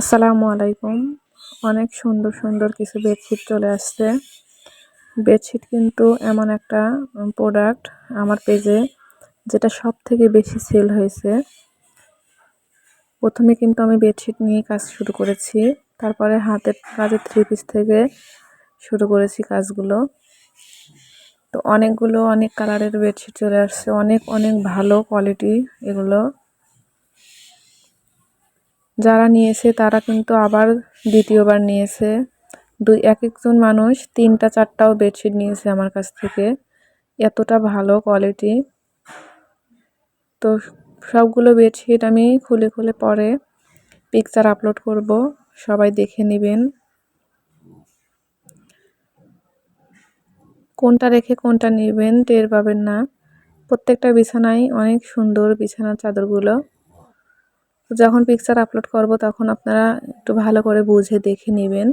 আসসালামু আলাইকুম। অনেক সুন্দর সুন্দর কিছু বেডশিট চলে আসছে। বেডশিট কিন্তু এমন একটা প্রোডাক্ট আমার পেজে যেটা সব থেকে বেশি সেল হয়েছে। প্রথমে কিন্তু আমি বেডশিট নিয়ে কাজ শুরু করেছি। তারপরে হাতের কাজের থ্রি পিস থেকে শুরু করেছি কাজগুলো। তো অনেকগুলো, অনেক কালারের বেডশিট চলে আসছে। অনেক অনেক ভালো কোয়ালিটি এগুলো। যারা নিয়েছে, তারা কিন্তু আবার দ্বিতীয়বার নিয়েছে। দুই, এক একজন মানুষ তিনটা, চারটাও বেডশিট নিয়েছে আমার কাছ থেকে। এতটা ভালো কোয়ালিটি। তো সবগুলো বেডশিট আমি খুলে খুলে পরে পিকচার আপলোড করব। সবাই দেখে নেবেন। কোনটা রেখে কোনটা নেবেন টের পাবেন না। প্রত্যেকটা বিছানায় অনেক সুন্দর বিছানার চাদরগুলো। যখন পিকচার আপলোড করব, তখন আপনারা একটু ভালো করে বুঝে দেখে নেবেন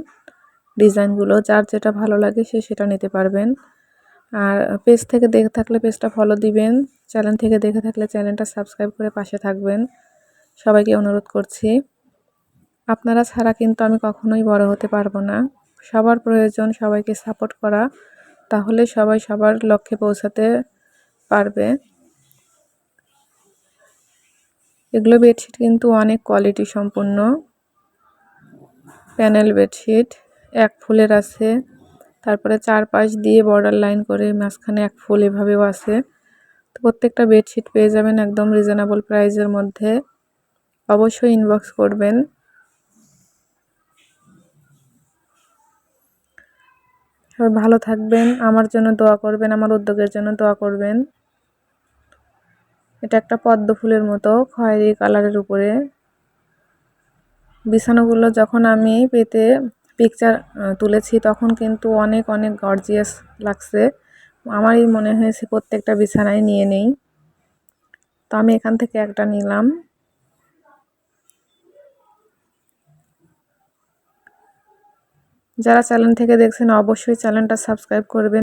ডিজাইনগুলো। যার যেটা ভালো লাগে সে সেটা নিতে পারবেন। আর পেজ থেকে দেখে থাকলে পেজটা ফলো দিবেন। চ্যানেল থেকে দেখে থাকলে চ্যানেলটা সাবস্ক্রাইব করে পাশে থাকবেন। সবাইকে অনুরোধ করছি। আপনারা ছাড়া কিন্তু আমি কখনোই বড় হতে পারব না। সবার প্রয়োজন সবাইকে সাপোর্ট করা। তাহলে সবাই সবার লক্ষ্যে পৌঁছাতে পারবে। এগুলো বেডশিট কিন্তু অনেক কোয়ালিটি সম্পূর্ণ। প্যানেল বেডশিট এক ফুলের আছে। তারপরে চারপাশ দিয়ে বর্ডার লাইন করে মাঝখানে এক ফুল এভাবেও আছে। তো প্রত্যেকটা বেডশিট পেয়ে যাবেন একদম রিজনেবল প্রাইসের মধ্যে। অবশ্যই ইনবক্স করবেন। ভালো থাকবেন, আমার জন্য দোয়া করবেন, আমার উদ্যোগের জন্য দোয়া করবেন। এটা একটা পদ্ম ফুলের মতো খয়েরি কালারের উপরে। বিছানাগুলো যখন আমি পেতে পিকচার তুলেছি, তখন কিন্তু অনেক অনেক গর্জিয়াস লাগছে। আমারই মনে হয়েছে প্রত্যেকটা বিছানায় নিয়ে নেই। তো আমি এখান থেকে একটা নিলাম। যারা চ্যানেল থেকে দেখছেন, অবশ্যই চ্যানেলটা সাবস্ক্রাইব করবেন।